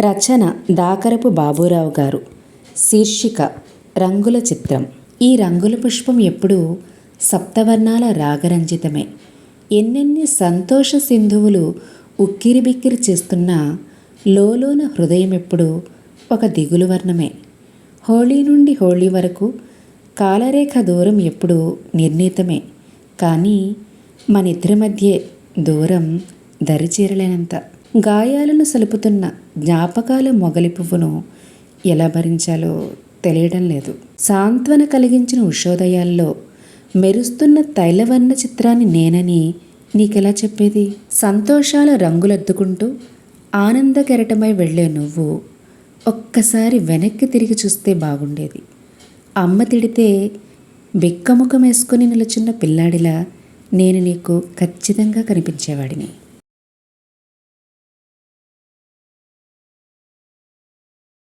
రచన దాకరపు బాబురావు గారు. శీర్షిక రంగుల చిత్రం. ఈ రంగుల పుష్పం ఎప్పుడూ సప్తవర్ణాల రాగరంజితమే. ఎన్నెన్ని సంతోష సింధువులు ఉక్కిరిబిక్కిరి చేస్తున్నా లోలోన హృదయం ఎప్పుడు ఒక దిగులు వర్ణమే. హోళీ నుండి హోళీ వరకు కాలరేఖ దూరం ఎప్పుడు నిర్ణీతమే. కానీ మనిద్దరి మధ్య దూరం దరిచేరలేనంత. గాయాలను సలుపుతున్న జ్ఞాపకాల మొగలి పువ్వును ఎలా భరించాలో తెలియడం లేదు. సాంత్వన కలిగించిన ఉషోదయాల్లో మెరుస్తున్న తైలవర్ణ చిత్రాన్ని నేనని నీకెలా చెప్పేది? సంతోషాల రంగులద్దుకుంటూ ఆనందకెరటమై వెళ్ళే నువ్వు ఒక్కసారి వెనక్కి తిరిగి చూస్తే బాగుండేది. అమ్మ తిడితే బిక్కముఖం వేసుకుని నిలుచున్న పిల్లాడిలా నేను నీకు ఖచ్చితంగా కనిపించేవాడిని.